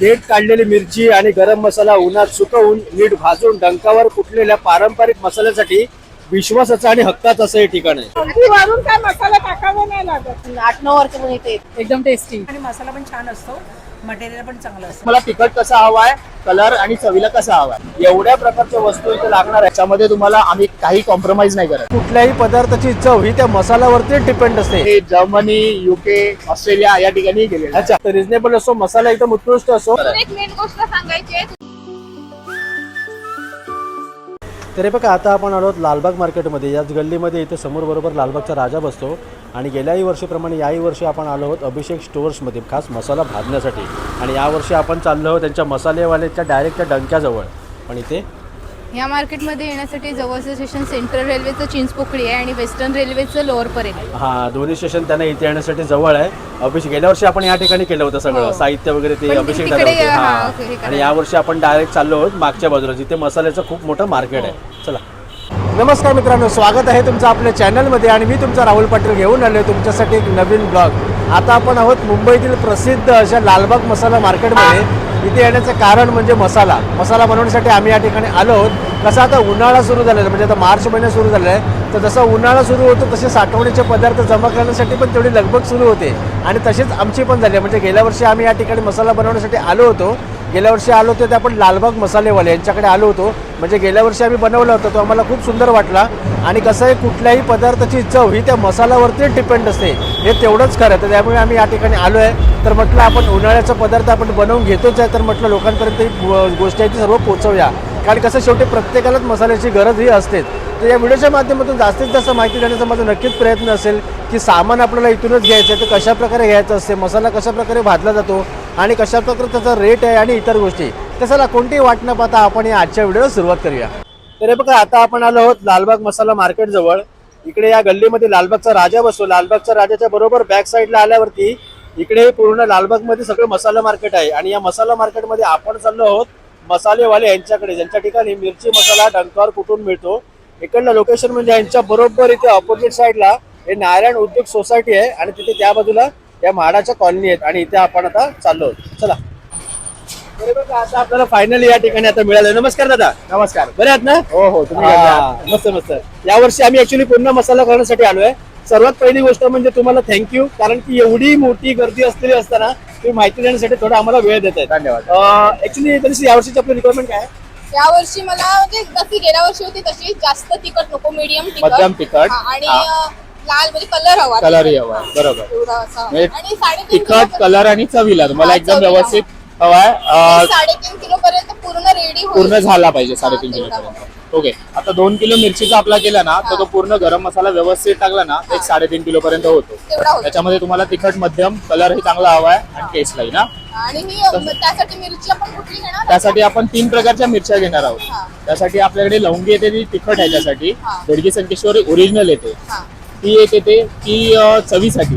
देठ काढलेली मिरची आणि गरम मसाला उन्हात सुकवून नीट भाजून डंकावर कुटलेल्या पारंपरिक मसाल्यासाठी विश्वासाचं आणि हक्काचं असं हे ठिकाण आहे. अगदी वरून काय मसाला टाकावा नाही लागत? आठ नऊ इथे एकदम टेस्टी आणि मसाला पण छान असतो. मटेरियल पण चांगलं असतं. मला तिखट कसा हवाय कलर आणि चवीला कसा हवाय? एवढ्या प्रकारच्या वस्तू इथे लागणार आहे त्याच्यामध्ये तुम्हाला आम्ही काही कॉम्प्रोमाइज नाही करत. कुठल्याही पदार्थाची चव ही त्या मसाल्यावरती डिपेंड असते. हे जर्मनी युके ऑस्ट्रेलिया या ठिकाणी गेलेलं आहे. अच्छा तर रिझनेबल असो मसाला एकदम उत्कृष्ट असो. एक मेन गोष्ट सांगायची आहे. तरी बघा आता आपण आलो आहोत लालबाग मार्केटमध्ये याच गल्लीमध्ये इथे समोर बरोबर लालबागचा राजा बसतो. आणि गेल्याही वर्षीप्रमाणे याही वर्षी आपण आलो आहोत अभिषेक स्टोअर्समध्ये खास मसाला भाजण्यासाठी आणि यावर्षी आपण चाललो आहोत त्यांच्या मसालेवाल्याच्या डायरेक्ट त्या डंक्याजवळ पण इथे या मार्केटमध्ये येण्यासाठी जवळचं स्टेशन सेंट्रल रेल्वेचं चिंचपोकळी आहे आणि वेस्टर्न रेल्वेचं लोअर परेल आहे हा दोन्ही स्टेशन त्यांना इथे येण्यासाठी जवळ आहे अभिषेक गेल्या वर्षी आपण या ठिकाणी केलं होतं सगळं हो. साहित्य वगैरे ते अभिषेक दादा होते. हा, हा. हे. आणि यावर्षी आपण डायरेक्ट चाललो आहोत मागच्या बाजूला जिथे मसाल्याचं खूप मोठं मार्केट आहे चला नमस्कार मित्रांनो स्वागत आहे तुमचं आपल्या चॅनलमध्ये आणि मी तुमचा राहुल पाटील घेऊन आलो आहे तुमच्यासाठी एक नवीन ब्लॉग. आता आपण आहोत मुंबईतील प्रसिद्ध अशा लालबाग मसाला मार्केटमध्ये. इथे येण्याचं कारण म्हणजे मसाला. मसाला बनवण्यासाठी आम्ही या ठिकाणी आलो आहोत. कसं आता उन्हाळा सुरू झालेला आहे म्हणजे आता मार्च महिना सुरू झाला आहे. तर जसा उन्हाळा सुरू होतो तसे साठवणीचे पदार्थ जमा करण्यासाठी पण तेवढी लगबग सुरू होते. आणि तशीच आमची पण झाली आहे. म्हणजे गेल्या वर्षी आम्ही या ठिकाणी मसाला बनवण्यासाठी आलो होतो. गेल्या वर्षी आलो होतो ते आपण लालबाग मसालेवाले यांच्याकडे आलो होतो. म्हणजे गेल्या वर्षी आम्ही बनवला होता तो आम्हाला खूप सुंदर वाटला. आणि कसं आहे कुठल्याही पदार्थाची चव ही त्या मसाल्यावरती डिपेंड असते. हे तेवढंच खरं तर त्यामुळे आम्ही या ठिकाणी आलो आहे तर म्हटलं आपण उन्हाळ्याचा पदार्थ आपण बनवून घेतोच आहे. तर म्हटलं लोकांपर्यंत ही गोष्ट आहे ती सर्व पोचवूया. कारण कसं शेवटी प्रत्येकालाच मसाल्याची गरज ही असतेच. तर या व्हिडिओच्या माध्यमातून जास्तीत जास्त माहिती देण्याचा माझा नक्कीच प्रयत्न असेल की सामान आपल्याला इथूनच घ्यायचं आहे तर कशाप्रकारे घ्यायचं असते मसाला कशाप्रकारे भाजला जातो आणि कशा प्रकारे त्याचा रेट आहे आणि इतर गोष्टी. तर कोणती वाट न पाहता आपण या आजच्या व्हिडिओला सुरुवात करूया. तर हे बघा आता आपण आलो आहोत लालबाग मसाला मार्केट जवळ. इकडे या गल्लीमध्ये लालबागचा राजा बसतो. लालबागच्या राजाच्या बरोबर बॅक साईडला आल्यावरती इकडे पूर्ण लालबागमध्ये सगळं मसाला मार्केट आहे. आणि या मसाला मार्केटमध्ये आपण चाललो आहोत मसालेवाले यांच्याकडे. ज्यांच्या ठिकाणी मिरची मसाला डंकावर कुठून मिळतो इकडलं लोकेशन म्हणजे यांच्या बरोबर इथे ऑपोजिट साईडला हे नारायण उद्योग सोसायटी आहे. आणि तिथे त्या बाजूला या म्हाडाच्या कॉलनी आहेत आणि इथे आपण आता चाललो आहोत. चला. आता आपल्याला फायनली या ठिकाणी आता मिळालं. नमस्कार दादा. नमस्कार. बरे आहात ना? हो हो तुम्ही? हा, मस्त मस्त. यावर्षी आम्ही ऍक्च्युली पुन्हा मसाला करण्यासाठी आलोय. सर्वात पहिली गोष्ट म्हणजे तुम्हाला थँक्यू कारण की एवढी मोठी गर्दी असलेली असताना तुम्ही माहिती देण्यासाठी थोडा आम्हाला वेळ देत आहेत धन्यवाद ऍक्च्युली तरी यावर्षीची आपली रिक्वायरमेंट काय आहे? या वर्षी मला म्हणजे जशी गेल्या वर्षी होती तशी जास्त तिखट नको मीडियम तिखट. मध्यम तिखट. आणि हा. अं, लाल म्हणजे कलर हवा. कलरही हवा बरोबर. एवढा असा. हवा. म्हणजे आणि साडेतीन तिखट किलो कलर आणि चवीला तुम्हाला हा, एकदम चवीला. व्यवस्थित हवाय अं, साडेतीन किलो पर्यंत पूर्ण रेडी पूर्ण झाला पाहिजे साडेतीन हा, किलो तेवढा. पर्यंत ओके. आता दोन किलो मिरचीचा आपला केला ना तर तो पूर्ण गरम मसाला व्यवस्थित टाकला ना तर एक साडेतीन किलो पर्यंत होतो. तेवढा होतो. त्याच्यामध्ये तुम्हाला तिखट मध्यम कलरही चांगला हवाय आणि ना. आणि ही अं, त्यासाठी मिरची आपण कुठली घेणार? त्यासाठी आपण तीन प्रकारच्या मिरच्या घेणार आहोत. हा. त्यासाठी आपल्याकडे लवंगी येते ती तिखट आहे त्यासाठी. हा. बेडगी संकेश्वरी ओरिजिनल येते. हा. ती एक येते ती चवीसाठी.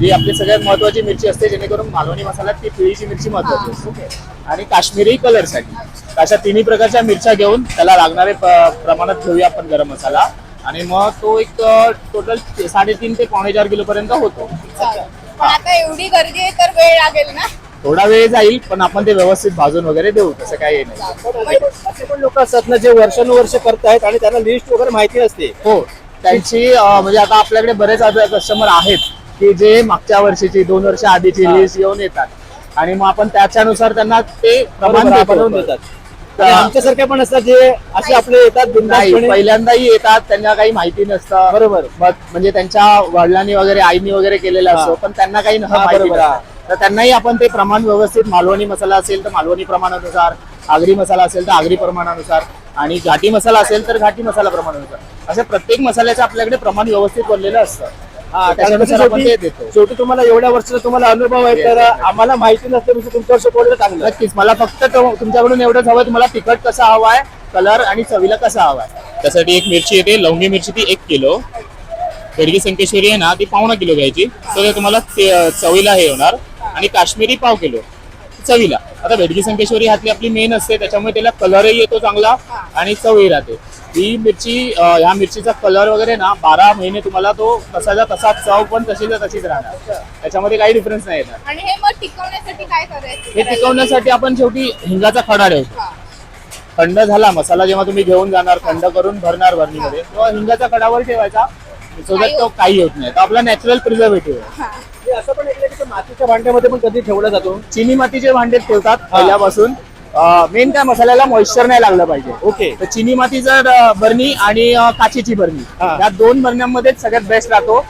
जी आपली सगळ्यात महत्वाची मिरची असते जेणेकरून मालवणी मसाल्यात ती पिळीची मिरची महत्वाची असते. आणि काश्मीरी कलरसाठी. अशा तिन्ही प्रकारच्या मिरच्या घेऊन त्याला लागणारे प्रमाणात घेऊया आपण गरम मसाला. आणि मग तो एक टोटल साडेतीन ते पावणे चार किलो पर्यंत होतो. आता एवढी गर्दी आहे तर वेळ लागेल ना? थोडा वेळ जाईल पण आपण ते व्यवस्थित भाजून वगैरे देऊ तसं काही नाही. पण असे पण लोक असतात ना जे वर्षानुवर्ष करतायत आणि त्यांना लिस्ट वगैरे माहिती असते. हो. त्यांची म्हणजे आता आपल्याकडे बरेच कस्टमर आहेत की जे मागच्या वर्षीची दोन वर्ष आधीची. लिस्ट घेऊन येतात आणि मग आपण त्याच्यानुसार त्यांना ते प्रमाण. बनवून देतात आमच्यासारखे पण असतात जे असे आपले येतात. पहिल्यांदाही येतात त्यांना काही माहिती नसतं बरोबर. मग म्हणजे त्यांच्या वडिलांनी वगैरे आईनी वगैरे केलेलं. असतो पण त्यांना काही न- माहिती बरोबर, नसतं. तर त्यांनाही आपण ते प्रमाण व्यवस्थित मालवणी मसाला असेल तर मालवणी प्रमाणानुसार आगरी मसाला असेल तर आगरी प्रमाणानुसार आणि घाटी मसाला असेल तर घाटी मसाला प्रमाणानुसार. असे प्रत्येक मसाल्याचं आपल्याकडे प्रमाण व्यवस्थित बनलेलं असतं. हा, तर कारण त्याच्यानुसार आपण ते शेवटी देतो. शेवटी तुम्हाला एवढ्या वर्षाचा तुम्हाला अनुभव आहे तर आम्हाला माहिती नसते म्हणजे तुमच्यावर शिकवलेलं चांगलं नक्कीच. मला फक्त तो- तुमच्याकडून एवढंच हवं तुम्हाला तिखट कसा हवाय कलर आणि चवीला कसा हवाय त्यासाठी एक मिरची येते लवंगी मिरची ती एक किलो. बेडगी संकेश्वरी आहे ना ती पावणा किलो घ्यायची. तर ते तुम्हाला चवीला हे होणार. आणि काश्मीरी पाव किलो चवीला. आता बेडगी संकेश्वरी हातली आपली मेन असते त्याच्यामुळे त्याला कलरही येतो चांगला आणि चवही राहते. ही मिरची ह्या मिरचीचा कलर वगैरे ना बारा महिने तुम्हाला तो तसाचा तसा चव पण तशीच तशीच राहणार. त्याच्यामध्ये काही डिफरन्स नाही येणार. आणि हे मग टिकवण्यासाठी काय करायचं? हे टिकवण्यासाठी आपण शेवटी हिंगाचा खडा ठेवतो. थंड झाला मसाला जेव्हा तुम्ही घेऊन जाणार थंड करून भरणार भरणीमध्ये तेव्हा हिंगाचा कडावर ठेवायचा. सो दॅट तो काही होत नाही. तो आपला नॅचरल प्रिझर्वेटिव्ह आहे. हे. असं पण ऐकलं की ते मातीच्या भांड्यामध्ये पण कधी ठेवला जातो. चिनी मातीचे भांडे ठेवतात पहिल्यापासून. मेन काय मसाल्याला मॉइश्चर नाही लागलं पाहिजे. ओके तर चिनी मातीचं अं, बरणी आणि अं, काचेची बरणी हा. या दोन बरण्यांमध्येच सगळ्यात बेस्ट राहतो.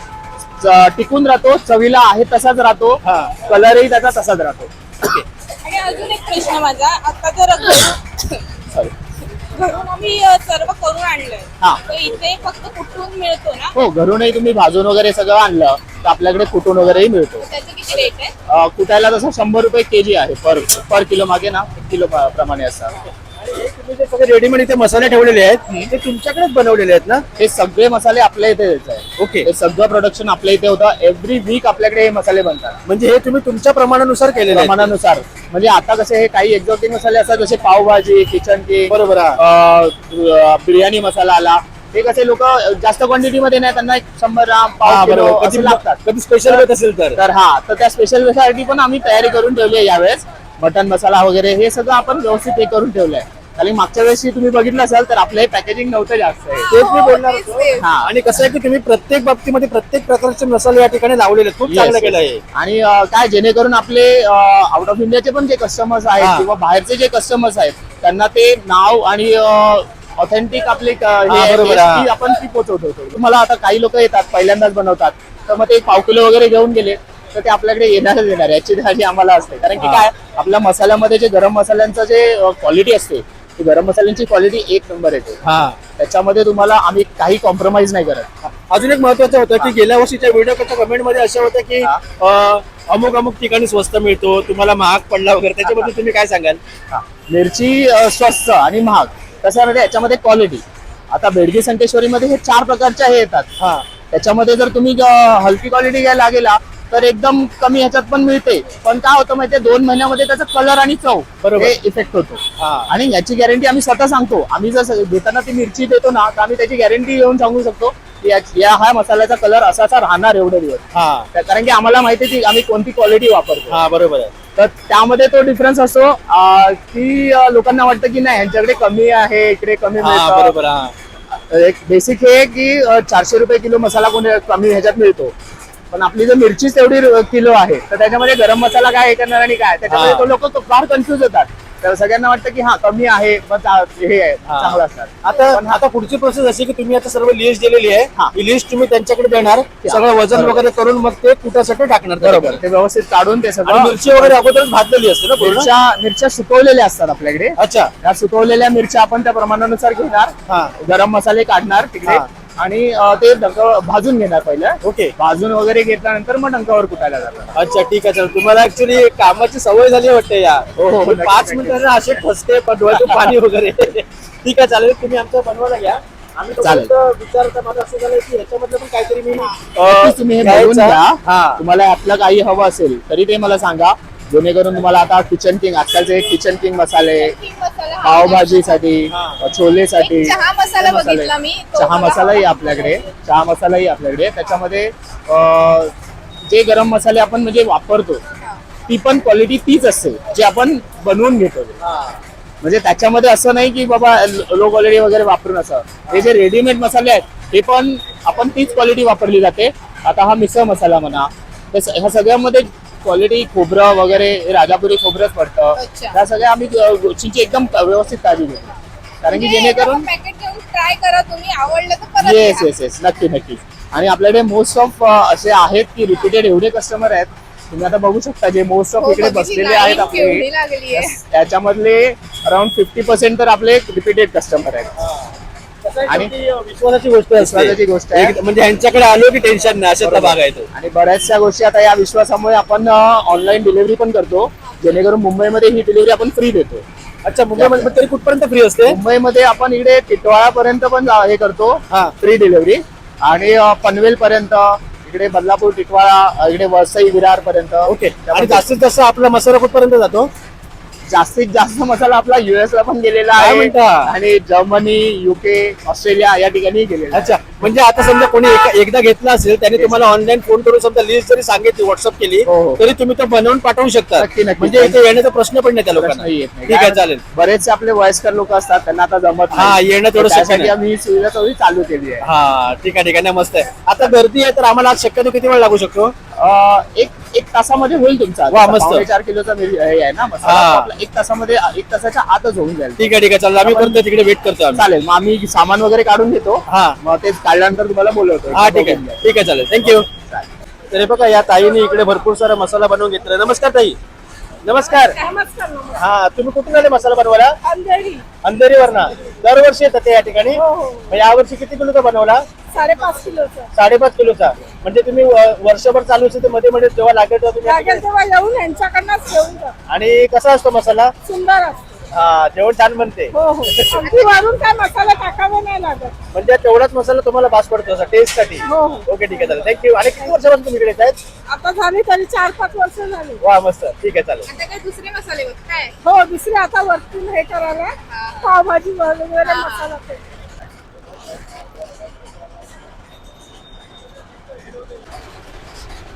च- टिकून राहतो चवीला आहे तसाच राहतो हा. कलरही त्याचा तसाच राहतो. आणि अजून एक प्रश्न माझा. आता जर सॉरी घरून आम्ही अ, सर्व करून आणलंय. हा. तर इथे फक्त कुठून मिळतो ना? हो घरूनही तुम्ही भाजून वगैरे सगळं आणलं तर आपल्याकडे कुटून वगैरेही मिळतो. तर त्याचे किती रेट आहे? अं, कुटायला तसं शंभर रुपये केजी आहे पर पर किलो मागे ना किलो प्रमाणे असतात रेडीमेड इथे मसाले ठेवलेले आहेत ते तुमच्याकडेच बनवलेले आहेत ना? हे सगळे मसाले आपल्या इथे येत आहे ओके. हे सगळं प्रोडक्शन आपल्या इथे होतं. एव्हरी वीक आपल्याकडे हे मसाले बनतात. म्हणजे हे तुम्ही तुमच्या प्रमाणानुसार केलेले आहेत. प्रमाणानुसार. म्हणजे आता कसे हे काही एक्झॉटिक मसाले असतात जसे पावभाजी किचन किंग बरोबर बिर्याणी मसाला आला. हे कसे लोक जास्त क्वांटिटी मध्ये नाही त्यांना एक शंभर ग्राम हा, पाव किलो बरोबर. असे कधी लागतात. कधी स्पेशल होत असेल तर. तर हा तर त्या स्पेशलसाठी पण आम्ही तयारी करून ठेवली आहे यावेळेस. मटन मसाला वगैरे हे सगळं आपण व्यवस्थित हे करून ठेवलंय. कारण मागच्या वेळेस तुम्ही बघितलं असाल तर आपलं हे पॅकेजिंग नव्हतं जास्त हे. तेच मी बोलणार होतो. हा आणि कसं आहे की तुम्ही प्रत्येक बाबतीमध्ये प्रत्येक प्रकारचे मसाले या ठिकाणी लावलेले आहेत खूप Yes, चांगलं yes. केलं आहे आणि अं, काय जेणेकरून आपले आउट ऑफ इंडियाचे पण जे कस्टमर्स हा. आहेत किंवा बाहेरचे जे कस्टमर्स आहेत त्यांना ते नाव आणि ऑथेंटिक आपले क- हे हा, आहे, बरोबर, taste हा. ती आपण ती पोहोचवतो तुम्हाला आता काही लोक येतात पहिल्यांदाच बनवतात तर मग ते एक पाव किलो वगैरे घेऊन गेले तर ते आपल्याकडे येणारच येणार याची आम्हाला असते कारण की हा. काय आपल्या मसाल्यामध्ये जे गरम मसाल्यांचं जे क्वालिटी असते ती गरम मसाल्यांची क्वालिटी एक नंबर येते हा. त्याच्यामध्ये तुम्हाला आम्ही काही कॉम्प्रोमाइज नाही करत. अजून एक महत्वाचं होतं की गेल्या वर्षीच्या व्हिडिओच्या कमेंटमध्ये असे होते की अमुक अमुक ठिकाणी स्वस्त मिळतो तुम्हाला महाग पडला वगैरे. त्याच्याबद्दल तुम्ही काय सांगाल? हा. मिरची स्वस्त आणि महाग. आहे? याच्यामध्ये क्वालिटी आता बेडगी संकेश्वरीमध्ये हे चार प्रकारचे हे येतात. हा. त्याच्यामध्ये जर तुम्ही हलकी क्वालिटी घ्यायला गेला तर एकदम कमी ह्याच्यात पण मिळते. पण काय होतं माहितीये दोन महिन्यामध्ये त्याचा कलर आणि चव बरोबर. हे इफेक्ट होतो. हा. आणि याची गॅरंटी आम्ही स्वतः सांगतो. आम्ही जर स- घेताना ती मिरची देतो ना तर आम्ही त्याची गॅरंटी घेऊन सांगू शकतो की या- या हा मसाल्याचा कलर असाचा राहणार एवढे दिवस. हा. त्या- कारण की आम्हाला माहिती आहे की आम्ही कोणती क्वालिटी वापरतो. हा बरोबर आहे. तर त्यामध्ये तो डिफरन्स असतो अं, की अं, लोकांना वाटतं की नाही यांच्याकडे कमी आहे इकडे कमी हा मिळतं. बरोबर हा. एक बेसिक हे की अं, चारशे रुपये किलो मसाला कोणी कमी ह्याच्यात मिळतो. पण आपली जर मिरचीच तेवढी किलो आहे तर त्याच्यामध्ये गरम मसाला काय हे करणार आणि काय? त्याच्यामध्ये. तो लोक फार कन्फ्युज होतात. तर सगळ्यांना वाटतं की हा कमी आहे हे आहे. चांगलं असणार. आता आता पुढची प्रोसेस अशी की तुम्ही आता सर्व लिस्ट दिलेली आहे. हा. लिस्ट तुम्ही त्यांच्याकडे देणार. सगळं वजन. वगैरे करून मग ते कुटासाठी टाकणार बरोबर. ते व्यवस्थित काढून ते सगळं मिरची वगैरे अगोदरच भाजलेली असते ना? मिरच्या मिरच्या सुकवलेल्या असतात आपल्याकडे. अच्छा. त्या सुकवलेल्या मिरच्या आपण त्या प्रमाणानुसार घेणार. हा. गरम मसाले काढणार तिकडे. आणि ते डंक भाजून घेणार पहिलं ओके. भाजून वगैरे घेतल्यानंतर मग डंकावर कुटायला जातात अच्छा ठीक आहे चल. तुम्हाला ऍक्च्युली कामाची सवय झाली वाटते या. हो, हो, पाच. मिनिटांना असे ठसते पण डोळ्यातून पाणी वगैरे. ठीक आहे चालेल. तुम्ही आमचं बनवायला घ्या. आम्ही विचारता माझं असं झालं की ह्याच्यामधलं पण काहीतरी मी तुम्ही हे घ्या. तुम्हाला यातलं काही हवं असेल तरी ते मला सांगा. जेणेकरून तुम्हाला आता किचन किंग आजकालचे किचन किंग मसाले पावभाजीसाठी. छोलेसाठी चहा मसाला मसाले. बघितला मी, तो चहा मला मसालाही आपल्याकडे चहा मसालाही आपल्याकडे. त्याच्यामध्ये अं, जे गरम मसाले आपण म्हणजे वापरतो ती पण क्वालिटी तीच असते जी आपण बनवून घेतो. म्हणजे त्याच्यामध्ये असं नाही की बाबा लो क्वालिटी वगैरे वापरून असं. हे जे रेडीमेड मसाले आहेत हे पण आपण तीच क्वालिटी वापरली जाते. आता हा मिसळ मसाला म्हणा स- ह्या सगळ्यामध्ये क्वालिटी खोबरं वगैरे राजापुरी खोबरंच पडतं. अच्छा. ह्या सगळ्या आम्ही गोष्टींची एकदम व्यवस्थित काळजी घेतो. कारण की जेणेकरून पॅकेट घेऊन ट्राय करा तुम्ही आवडलं तर परत येस. येस येस नक्की नक्की आणि आपल्याकडे मोस्ट ऑफ असे आहेत की रिपीटेड एवढे कस्टमर आहेत. तुम्ही आता बघू शकता जे मोस्ट ऑफ हो, इकडे बघितली बसलेले आहेत आपले. केवढी लागली आहे. त्याच्यामधले अराउंड फिफ्टी पर्सेंट तर आपले रिपीटेड कस्टमर आहेत. आणि- विश्वासाची गोष्ट विश्वासाची गोष्ट आहे. एक- म्हणजे ह्यांच्याकडे आलो की टेन्शन नाही अशातला भाग आहे तो. आणि बऱ्याचशा गोष्टी आता या विश्वासामुळे आपण ऑनलाईन डिलिव्हरी पण करतो. जेणेकरून मुंबईमध्ये ही डिलिव्हरी आपण फ्री देतो. अच्छा मुंबईमध्ये पण तरी कुठपर्यंत फ्री असते? मुंबईमध्ये आपण इकडे टिटवाळापर्यंत पण अ, हे करतो. हा. फ्री डिलिव्हरी आणि पनवेल पर्यंत इकडे बदलापूर टिटवाळा अ, इकडे वसई विरार पर्यंत ओके. आणि जास्तीत जास्त आपला मसाला कुठपर्यंत जातो? जास्तीत जास्त मसाला आपला युएस ला पण गेलेला काय आहे म्हणता? आणि जर्मनी युके ऑस्ट्रेलिया या ठिकाणी गेलेला आहे. अच्छा म्हणजे आता समजा कोणी एक- एकदा घेतला असेल त्याने तुम्हाला ऑनलाईन फोन करून समजा लिस्ट जरी सांगितली व्हॉट्सअप केली हो, हो. तरी तुम्ही तो बनवून पाठवू शकता नक्की, नक्की. म्हणजे इथे येण्याचा प्रश्न पण नाही त्या प्रश्न लोकांना येत नाही. ठीक आहे चालेल बरेचसे आपले वयस्कर लोक असतात त्यांना आता जमत हा, नाही. येणं थोडं त्यासाठी नाही. आम्ही ही सुविधा थोडी चालू केली आहे हा ठीक आहे ठीक आहे नाही मस्त आहे आता गर्दी आहे तर आम्हाला आज शक्यतो किती वेळ लागू शकतो अं, एक एक तासामध्ये होईल तुमचा वा, मस्त. पावणे चार किलोचा मिर- हे आहे ना मसाला हा. तो आपला एक तासामध्ये एक तासाच्या आतच होऊन जाईल. ठीक आहे ठीक आहे. चालेल. आम्ही करतो तिकडे वेट करतो आम्ही. चालेल. मग आम्ही सामान वगैरे काढून घेतो. हा. मग ते काढल्यानंतर तुम्हाला बोलवतो. हा ठीक आहे. ठीक आहे. चालेल. थँक्यू तर हे बघा या ताईने इकडे भरपूर सारा मसाला बनवून घेतला. नमस्कार ताई. नमस्कार. नमस्कार नमस्कार. हा तुम्ही कुठून आले मसाला बनवायला? अंधेरी. अंधेरीवर ना दरवर्षी येतात ते या ठिकाणी. हो हो. मग यावर्षी किती किलोचा बनवला? साडेपाच किलोचं. साडेपाच किलोचा. म्हणजे तुम्ही व- वर्षभर चालू असते ते मध्ये मध्ये जेव्हा लागेल तेव्हा तुम्ही या लागेल ठिकाणी- तेव्हा येऊन यांच्याकडनंच घेऊन जा. आणि कसा असतो मसाला? सुंदर असते. हा जेवण छान बनते. हो हो. अगदी वरून काय मसाला टाकावा नाही लागत. म्हणजे तेवढाच मसाला तुम्हाला भास पडतो असा टेस्टसाठी हो हो. ओके ठीक आहे चालेल. थँक्यू आणि किती वर्षापासून तुम्ही इकडे येत आहेत आता झाली तरी चार पाच वर्ष झाली. वा मस्त. ठीक आहे चालेल. आता काय दुसरे मसाले होत काय हो दुसरी आता वरतून हे करायला पावभाजी वगैरे मसाला ते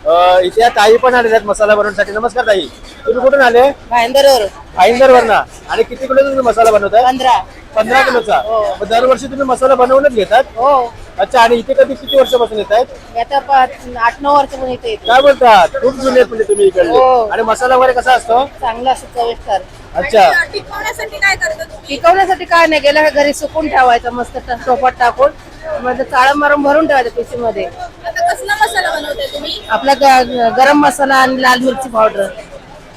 इथे ताई पण आलेल्या आहेत मसाला बनवण्यासाठी. नमस्कार ताई. तुम्ही कुठून आले? भाईंदरवर. भाईंदर ना आणि किती किलो तुम्ही मसाला बनवताय? पंधरा. पंधरा किलोचा. मग दरवर्षी तुम्ही मसाला बनवूनच घेतात? हो. अच्छा आणि इथे कधी किती वर्षापासून येत आहेत? आता पाच आठ नऊ वर्ष पण इथे येते. काय बोलतात खूप जुने आहेत म्हणजे तुम्ही इकडले. हो. आणि मसाला वगैरे कसा असतो? चांगलं असं चविष्कार अच्छा. टिकवण्यासाठी काय करता तुम्ही? टिकवण्यासाठी काय नाही गेलं का घरी सुकून ठेवायचं मस्त टोपात टाकून. म्हणजे चाळं मारून भरून ठेवायचं पिशी मध्ये आता कसला मसाला बनवताय तुम्ही? आपला ग- गरम मसाला आणि लाल मिरची पावडर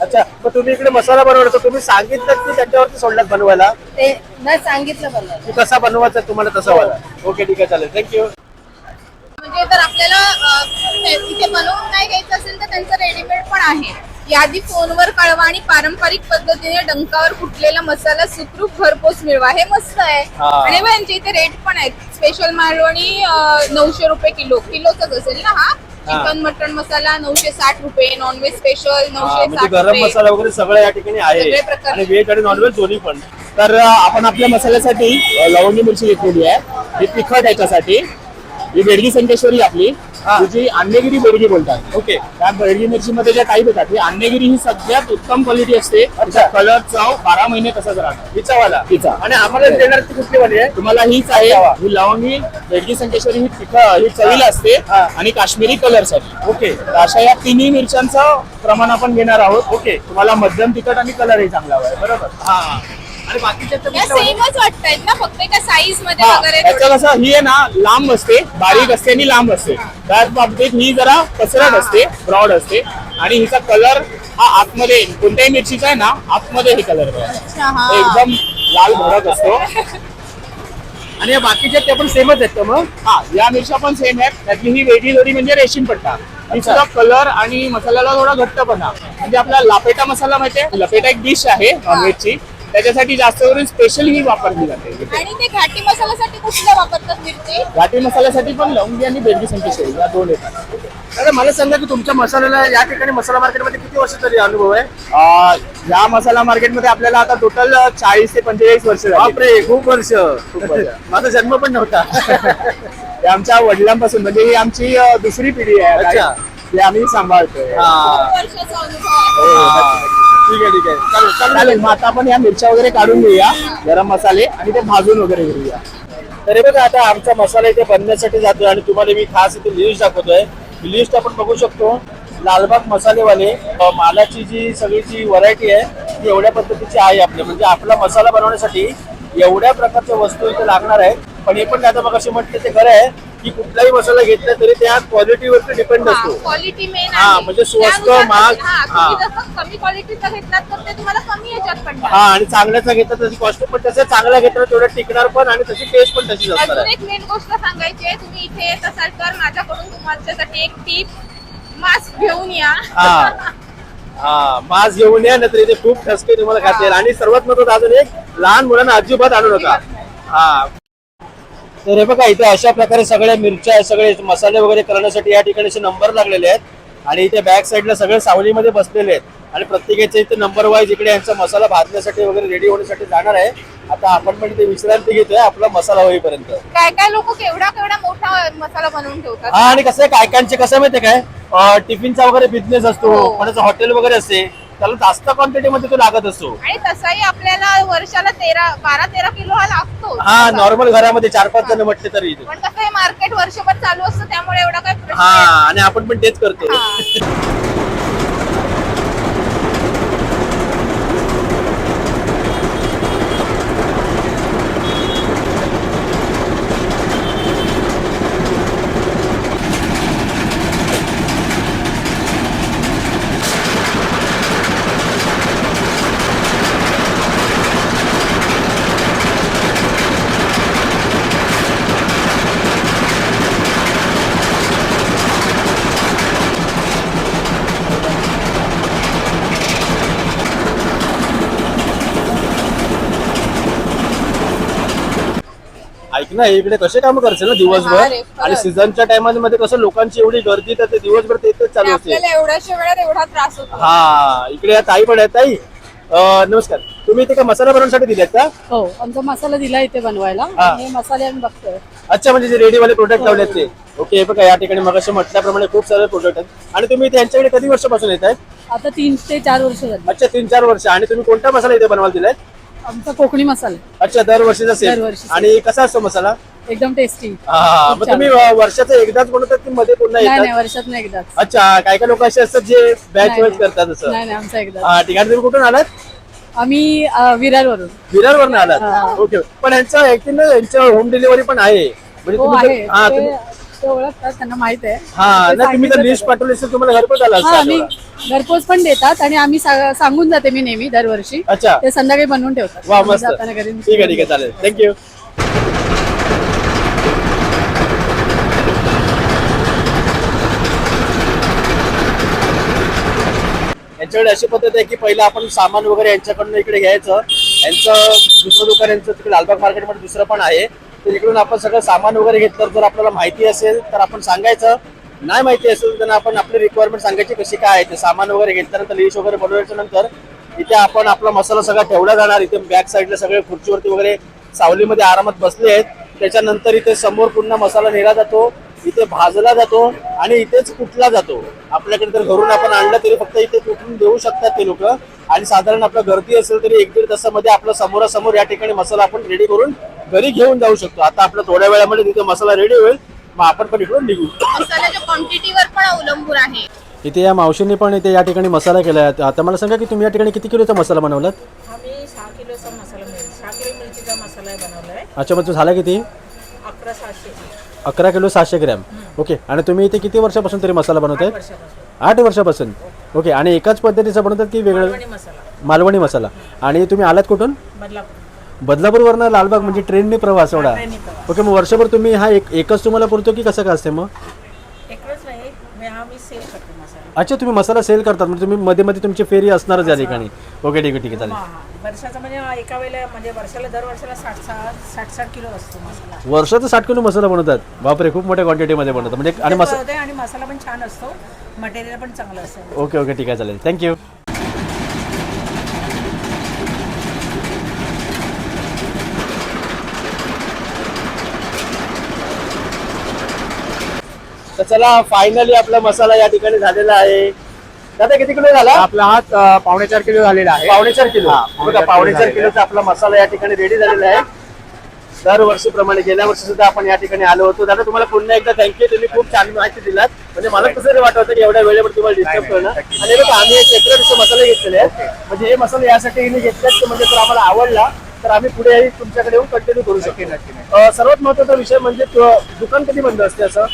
अच्छा मग तुम्ही इकडे मसाला बनवला तुम्ही सांगितलं की त्याच्यावरती सोडलात बनवायला? ते नाही सांगितलं पण की कसा बनवायचा तुम्हाला तसा वाला ओके ठीक आहे चालेल. थँक्यू म्हणजे जर आपल्याला अं, ते- इथे बनवून नाही घ्यायचं असेल तर त्यांचं रेडीमेड पण आहे. यादी फोनवर कळवा आणि पारंपरिक पद्धतीने डंकावर कुटलेला मसाला सुखरूप घरपोच मिळवा. हे मस्त आहे. हा. आणि यांच्या इथे रेट पण आहेत. स्पेशल मालवणी अं, नऊशे रुपये किलो. किलोचाच असेल ना हा? चिकन मटन मसाला नऊशे साठ रुपये. नॉनव्हेज स्पेशल नऊशे म्हणजे साठ गरम रुपये. मसाला वगैरे सगळं या ठिकाणी आहे. प्रकार. आणि व्हेज आणि नॉनव्हेज दोन्ही पण. तर अं, आपण आपल्या मसाल्यासाठी अं, लवंगी मिरची घेतलेली आहे. ही तिखट याच्यासाठी. ही बेडगी संकेश्वरी आपली. हा. तुझी अन्यगिरी बेडगी बोलतात. ओके. त्या बेडगी मिरची मध्ये ज्या टाईप येतात ही अन्यगिरी ही सगळ्यात उत्तम क्वालिटी असते. कलर चव बारा महिने तसंच राहणार हिचा वाला हिचा. आणि आम्हाला देणार ती कुठली वाली आहे? तुम्हाला हीच आहे. ही लवंगी बेडगी संकेश्वरी ही तिख ही चवीला असते. हा. आणि काश्मीरी कलरसाठी. ओके. अशा या तिन्ही मिरच्यांचं प्रमाण आपण घेणार आहोत. ओके. तुम्हाला मध्यम तिखट आणि कलरही चांगला हवा आहे. बरोबर? हा. आणि बाकीच्या तर या? सेमच वाटतायत ना फक्त एका साईजमध्ये हा, वगैरे याचं थोडी- कसं ही आहे ना लांब असते बारीक असते आणि लांब असते. त्याच बाबतीत ही जरा पसरट असते ब्रॉड असते. आणि हिचा कलर हा आतमध्ये कोणत्याही मिरचीचा आहे ना आतमध्ये हे कलर अच्छा, हा. एकदम लाल भडक असतो. आणि या बाकीच्या त्या पण सेमच आहेत का मग? हा या मिरच्या पण सेम आहेत. त्यातली ही वेगळी जोडी म्हणजे रेशीम पट्टा. तिचा कलर आणि मसाल्याला थोडा घट्टपणा. म्हणजे आपला लपेटा मसाला माहितीये? लपेटा एक डिश आहे नॉनव्हेजची त्याच्यासाठी जास्त करून स्पेशल ही वापरली जाते आणि ते घाटी मसाल्यासाठी कुठल्या वापरतात मिरची घाटी मसाल्यासाठी पण लवंगी आणि बेडगी संकेश्वरी या दोन येतात दादा मला सांगा की तुमच्या मसाल्याला या ठिकाणी मसाला मार्केटमध्ये किती वर्ष तरी अनुभव आहे अं, या मसाला मार्केटमध्ये आपल्याला आता टोटल चाळीस ते पंचेचाळीस वर्ष झाली बापरे खूप वर्ष वर्ष. माझा जन्म पण नव्हता ते आमच्या वडिलांपासून म्हणजे ही आमची अं, दुसरी पिढी आहे अच्छा. ते आम्ही सांभाळतोय हा. वर्षाचा अनुभव आहे हो, हा. नक्की, नक्की. ठीक आहे ठीक आहे. चालेल चालेल. चालेल मग आता आपण या मिरच्या वगैरे काढून घेऊया गरम मसाले आणि ते भाजून वगैरे घेऊया. तर हे बघा आता आमचा मसाला इथे बनण्यासाठी जातोय आणि तुम्हाला मी खास इथे लिस्ट दाखवतोय. लिस्ट आपण बघू शकतो. लालबाग मसालेवाले मालाची जी सगळी जी व्हरायटी आहे ती एवढ्या पद्धतीची आहे आपल्या म्हणजे आपला मसाला बनवण्यासाठी एवढ्या प्रकारच्या वस्तू इथे लागणार आहेत. पण हे पण आता मग असे म्हटलं ते खरं आहे. की कुठलाही मसाला घेतला तरी त्या क्वालिटीवरती डिपेंड असतो. क्वालिटी मेन हा, म्हणजे स्वस्त, महाग. हा. कमी क्वालिटीचा घेतलात तर ते तुम्हाला कमी याच्यात पडणार हा आणि चांगल्याचा घेतला तशी कॉस्ट पण तसं चांगला घेतला तेवढं टिकणार पण आणि तशी टेस्ट पण तशीच असणार अजून एक मेन गोष्ट सांगायची आहे तुम्ही इथे येत असाल तर माझ्याकडून तुमच्यासाठी एक टीप मास्क घेऊन या. हा. हा मास्क घेऊन या नंतर इथे खूप ठसके तुम्हाला खाता आणि सर्वात महत्वाचं अजून एक लहान मुलांना अजिबात आणू नका. हा. तर हे बघा इथे अशा प्रकारे सगळ्या मिरच्या सगळे मसाले वगैरे करण्यासाठी या ठिकाणी असे नंबर लागलेले आहेत. आणि इथे बॅक साईडला सगळे सावलीमध्ये बसलेले आहेत. आणि प्रत्येकाच्या इथे नंबर वाईज इकडे यांचा मसाला भाजण्यासाठी वगैरे रेडी होण्यासाठी जाणार आहे. आता आपण पण इथे विश्रांती घेतोय आपला मसाला होईपर्यंत. काय काय लोक केवढा केवढा मोठा मसाला बनवून ठेवतात? हा आणि कसं काय कायचे कसं माहितीये काय? टिफिनचा वगैरे बिझनेस असतो. हो. कोणाचं हॉटेल वगैरे असते. त्याला जास्त क्वांटिटी मध्ये तो लागत असतो. आणि तसाही आपल्याला वर्षाला तेरा बारा तेरा किलो हा लागतो. हा नॉर्मल घरामध्ये चार पाच जण म्हटले तरी. पण कसं मार्केट वर्षभर चालू असतं त्यामुळे एवढा काय हा. आणि आपण पण तेच करतो. ऐक ना इकडे कसे काम करशील ना हा दिवसभर खरंच. आणि सीझनच्या टायमामध्ये कसं लोकांची एवढी गर्दी तर ते दिवसभर ते तेच चालू असते. आपल्याला एवढ्याशा वेळात एवढा त्रास होतो. हा इकडे या ताई पण आहेत ताई. अं, नमस्कार. तुम्ही इथे काय मसाला बनवण्यासाठी दिलेत का? हो आमचा मसाला दिला इथे बनवायला. हा. हे मसाले आम्ही बघतोय. अच्छा म्हणजे जे रेडीवाले प्रोडक्ट लावलेत ते. ओके हे बघा या ठिकाणी मग म्हटल्याप्रमाणे खूप सारे प्रोडक्ट आहेत. आणि तुम्ही इथे यांच्याकडे कधी वर्षापासून येत आहेत आता तीन ते चार वर्ष झाली. अच्छा तीन चार वर्ष. आणि तुम्ही कोणता मसाला इथे बनवायला दिलाय? आमचा कोकणी मसाला. अच्छा दरवर्षीचा सेम दरवर्षीचा. आणि कसा असतो मसाला? एकदम टेस्टी हा मग तुम्ही अं, वर्षाचं एकदाच बनवतात की मध्ये पुन्हा नाही येतात नाही वर्षात नाही एकदाच. अच्छा काय काय लोक असे असतात जे बॅच नाही, नाही. करतात असं. नाही नाही आमचा एकदाच. हा ठीक आहे. तुम्ही कुठून आलात? आम्ही अं, विरारवरून. विरार वरून आलात ओके. पण यांचं ऍक्च्युली ना यांचं होम डिलिव्हरी पण आहे. म्हणजे हो तुम्ही आहे. जर- हा ते तुम्ही- ते ओळखतात त्यांना माहीत आहे. हा ते ना तुम्ही जर सांगितलं लिस्ट पाठवली असेल तुम्हाला घरपोच आला हा आम्ही. घरपोच पण देतात आणि आम्ही सा- सांगून जाते मी नेहमी दरवर्षी. अच्छा. ते संध्याकाळी बनवून ठेवतात. वा आम्ही मस्त. जाताना घरी ठीक आहे ठीक आहे चालेल. थँक्यू यांच्याकडे अशी पद्धत आहे की पहिलं आपण सामान वगैरे यांच्याकडनं इकडे घ्यायचं. यांचं दुसरं दुकान यांचं तिकडे लालबाग मार्केटमध्ये दुसरं पण आहे. तर इकडून आपण सगळं सामान वगैरे घेतलं जर आपल्याला माहिती असेल तर आपण सांगायचं. नाही माहिती असेल तर आपण आपली रिक्वायरमेंट सांगायची कशी काय आहे ते. सामान वगैरे घेतल्यानंतर लिस्ट वगैरे बनवल्याच्या नंतर इथे आपण आपला मसाला सगळा ठेवला जाणार. इथे बॅक साईडला सगळे खुर्चीवरती वगैरे सावलीमध्ये आरामात बसले आहेत. त्याच्यानंतर इथे समोर पुन्हा मसाला नेला जातो. इथे भाजला जातो आणि इथेच कुटला जातो. आपल्याकडे जर घरून आपण आणलं तरी फक्त इथे कुठून देऊ शकतात ते लोक. आणि साधारण आपलं गर्दी असेल तरी एक दीड तासामध्ये आपलं समोरासमोर या ठिकाणी मसाला आपण रेडी करून घरी घेऊन जाऊ शकतो. आता आपलं थोड्या वेळामध्ये तिथे मसाला रेडी होईल. मग आपण पण इकडून निघू. क्वांटिटीवर पण अवलंबून आहे. इथे या मावशींनी पण इथे या ठिकाणी मसाला केला आहे. आता मला सांगा की तुम्ही या ठिकाणी किती किलोचा मसाला बनवलात? आम्ही सहा किलोचा मसाला मिळेल. सहा किलो मिरचीचा मसाला बनवला आहे अच्छा मग तो झाला किती? अकरा सहाशे. अकरा किलो सहाशे ग्रॅम. ओके. आणि तुम्ही इथे किती वर्षापासून तरी मसाला बनवताय? आठ वर्षापासून. ओके. आणि एकाच पद्धतीचा बनवतात की वेगळं? मालवणी मसाला. आणि तुम्ही आलात कुठून? बदलापूर. बदलापूरवरनं लालबाग म्हणजे ट्रेनने प्रवास एवढा. ओके. मग वर्षभर तुम्ही हा एक एकच तुम्हाला पुरतो की कसं काय असते मग एकच नाही मी आम्ही सेल करतो मसाला अच्छा तुम्ही मसाला सेल करतात म्हणजे तुम्ही मध्ये मध्ये तुमची फेरी असणारच या ठिकाणी. ओके ठीक आहे ठीक आहे चालेल. हा वर्षाचा म्हणजे एका वेळेला म्हणजे वर्षाला दर वर्षाला साठ साठ साठ साठ किलो असतो मसाला. वर्षाचं साठ किलो मसाला बनवतात. बापरे खूप मोठ्या क्वांटिटीमध्ये बनवतात. म्हणजे आणि मसा होते आणि मसाला पण छान असतो. मटेरियल पण चांगलं असतं. ओके ओके ठीक आहे चालेल. थँक्यू चला फायनली आपला मसाला या ठिकाणी झालेला आहे. दादा किती किलो झाला? आपला हात पावणे चार किलो झालेला आहे. पावणे चार किलो. बघा पावणे चार चार किलो किलोचा आपला मसाला या ठिकाणी रेडी झालेला आहे. दरवर्षीप्रमाणे गेल्या वर्षी सुद्धा आपण या ठिकाणी आलो होतो. दादा तुम्हाला पुन्हा एकदा थँक्यू तुम्ही खूप छान माहिती दिलात. म्हणजे मला कसं तरी वाटत होतं की एवढ्या वेळेवर तुम्हाला डिस्टर्ब करणं. आणि बघा आम्ही असे मसाले घेतलेले आहेत. म्हणजे हे मसाले यासाठी हिने घेतलेत की म्हणजे जर आम्हाला आवडला तर आम्ही पुढे तुमच्याकडे येऊन कंटिन्यू करू शकतो. सर्वात महत्त्वाचा विषय म्हणजे दुकान कधी बंद असते असं?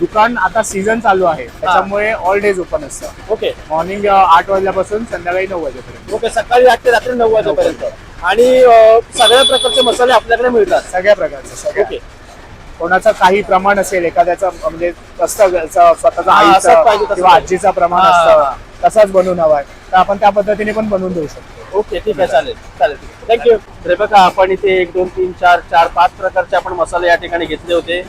दुकान आता सीझन चालू आहे. त्याच्यामुळे ऑल डेज ओपन असतं. ओके. मॉर्निंग आठ वाजल्यापासून संध्याकाळी नऊ वाजेपर्यंत. ओके सकाळी आठ ते रात्री नऊ वाजेपर्यंत. आणि सगळ्या प्रकारचे मसाले आपल्याकडे मिळतात. सगळ्या प्रकारचे. ओके. कोणाचं काही प्रमाण असेल एखाद्याचं म्हणजे असतं स्वतःचं आईचं किंवा. आजीचं प्रमाण असतं तसाच बनवून हवाय तर आपण त्या पद्धतीने पण बनवून देऊ शकतो. ओके ठीक आहे चालेल. चालेल थँक्यू बघा आपण इथे एक दोन तीन चार चार पाच प्रकारचे आपण मसाले या ठिकाणी घेतले होते.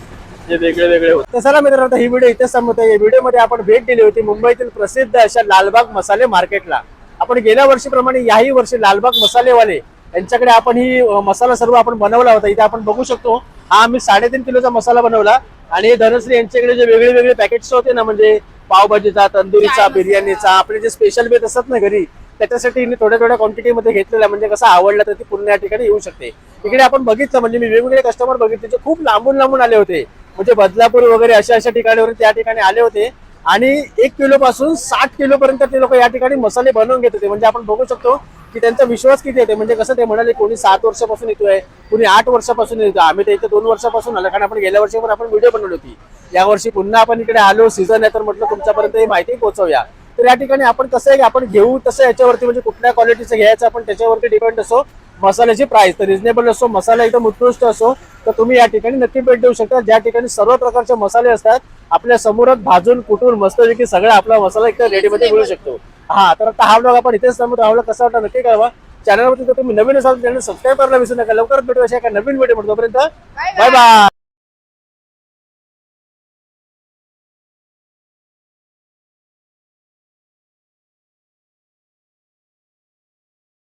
जे वेगळे वेगळे होते. तर चला मित्रांनो आता ही व्हिडिओ इथेच संपवतो या व्हिडिओमध्ये आपण भेट दिली होती मुंबईतील प्रसिद्ध अशा लालबाग मसाले मार्केटला. आपण गेल्या वर्षीप्रमाणे याही वर्षी लालबाग मसालेवाले यांच्याकडे आपण ही मसाला सर्व आपण बनवला होता. इथे आपण बघू शकतो हा आम्ही साडेतीन किलोचा मसाला बनवला. आणि हे धनश्री यांच्याकडे जे वेगळे वेगळे पॅकेट्स होते ना म्हणजे पावभाजीचा तंदुरीचा बिर्याणीचा आपले जे स्पेशल बेत असतात ना घरी त्याच्यासाठी हिने थोड्या थोड्या क्वांटिटीमध्ये घेतलेला म्हणजे कसं आवडलं तर ती पुन्हा या ठिकाणी येऊ शकते. इकडे आपण बघितलं म्हणजे मी वेगवेगळे कस्टमर बघितले जे खूप लांबून लांबून आले होते. म्हणजे बदलापूर वगैरे अशा अशा ठिकाणीवरून त्या ठिकाणी आले होते. आणि एक किलो पासून साठ किलो पर्यंत ते लोक या ठिकाणी मसाले बनवून घेत होते. म्हणजे आपण बघू शकतो की त्यांचा विश्वास किती येते म्हणजे कसं ते म्हणाले कोणी सात वर्षापासून येतोय कोणी आठ वर्षापासून येतो आम्ही तर इथे दोन वर्षापासून आलो. कारण आपण गेल्या वर्षी पण आपण व्हिडिओ बनवली होती. या वर्षी पुन्हा आपण इकडे आलो सीझन आहे तर म्हटलं तुमच्यापर्यंत ही माहिती पोहोचवूया. तर या ठिकाणी आपण कसं आहे की आपण घेऊ तसं याच्यावरती म्हणजे कुठल्या क्वालिटीचं घ्यायचं आपण त्याच्यावरती डिपेंड असो मसाल्याची प्राइस तर रिझनेबल असो मसाला एकदम उत्कृष्ट असो तर तुम्ही या ठिकाणी नक्की भेट देऊ शकता. ज्या ठिकाणी सर्व प्रकारचे मसाले असतात आपल्या समोरात भाजून कुटून मस्तपैकी सगळा आपला मसाला एकदम रेडीमध्ये मिळू शकतो. हा तर आता हा ब्लॉग आपण इथेच थांबतो हा vlog कसा वाटला नक्की कळवा. चॅनलवरती जर तुम्ही नवीन असाल चॅनल सबस्क्राईब करायला विसरू नका. लवकरच भेटू अशा एका नवीन व्हिडिओ तोपर्यंत बाय बाय